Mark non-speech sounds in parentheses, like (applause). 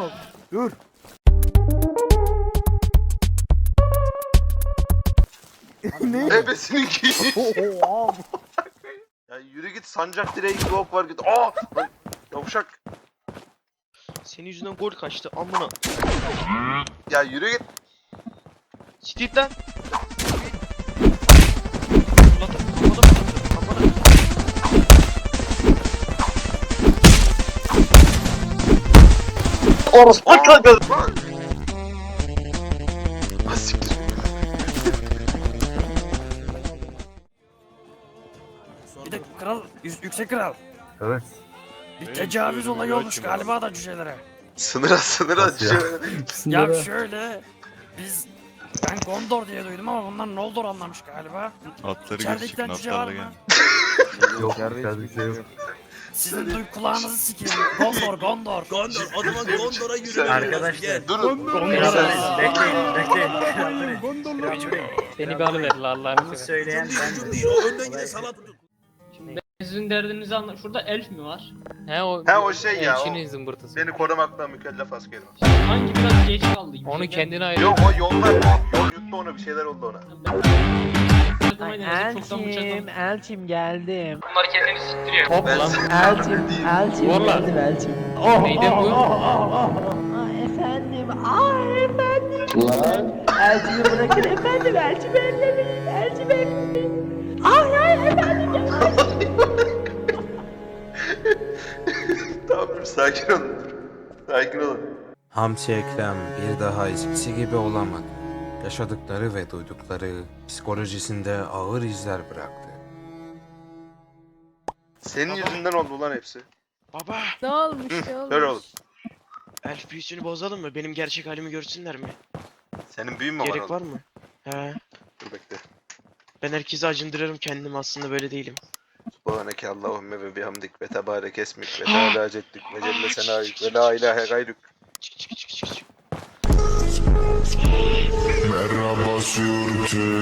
ol. Dur. ne? Ebesininkini. Oha. ya yürü git sancak direği gibi ok var git. Aa! Lan, yavşak. Senin yüzünden gol kaçtı amına. Ya yürü git. Siktir lan. Orospu kanka. Ah siktir. Bir de kral, yü- yüksek kral. Evet. Bir tecavüz olayı olmuş galiba da cücelere. Sınıra sınıra Nasıl ya? düşe- Ya şöyle, biz ben Gondor diye duydum ama bunlar Noldor anlamış galiba. Atları İçeridekten gözükün cüce var atlarla mı? gel. Yok içeride bir şey yok. Sizin duy kulağınızı sikeyim. Gondor, Gondor. Gondor, o zaman Gondor'a yürüyoruz. Arkadaşlar. Durun. Krallarız. Bekleyin, bekleyin. Krallarız. Beni bir alıverin Allah'ını Bunu seversen. söyleyen ben Değil, o önden giden tutun. Sizin derdinizi anla. Şurada elf mi var? He o. He, o şey ya, Elçinin zımbırtısı. Beni korumakla mükellef askerim. Hangi biraz geç kaldı. Onu kendine ayır. Yok o yollar. Yol yuttu onu bir şeyler oldu ona. Elçim, Elçim geldim. Bunlar kendini siktiriyor. Top Ben lan. Elçim, Elçim Vallahi. geldim Elçim. Neydi bu? Aa, efendim, aa efendim. Elçimi bırakın efendim, Elçim ellemeyin, Elçim ellemeyin. Ay ay efendim ya. (laughs) tamam dur sakin olun. Sakin olun. Hamsi Ekrem bir daha eskisi gibi olamadı. Yaşadıkları ve duydukları psikolojisinde ağır izler bıraktı. Senin yüzünden oldu lan hepsi. Baba, Ne olmuş, ne olmuş? Ver oğlum. elf büyüsünü bozalım mı? Benim gerçek halimi görsünler mi? Senin büyün mü var Gerek oğlum? var mı? He. Dur bekle. Ben herkese acındırırım kendim aslında böyle değilim. Subhaneke Allahümme ve bihamdik ve tebarek esmik ve teala ceddük ve celle senayik ve la ilahe gayrük. Çık çık çık çık çık. sur terre.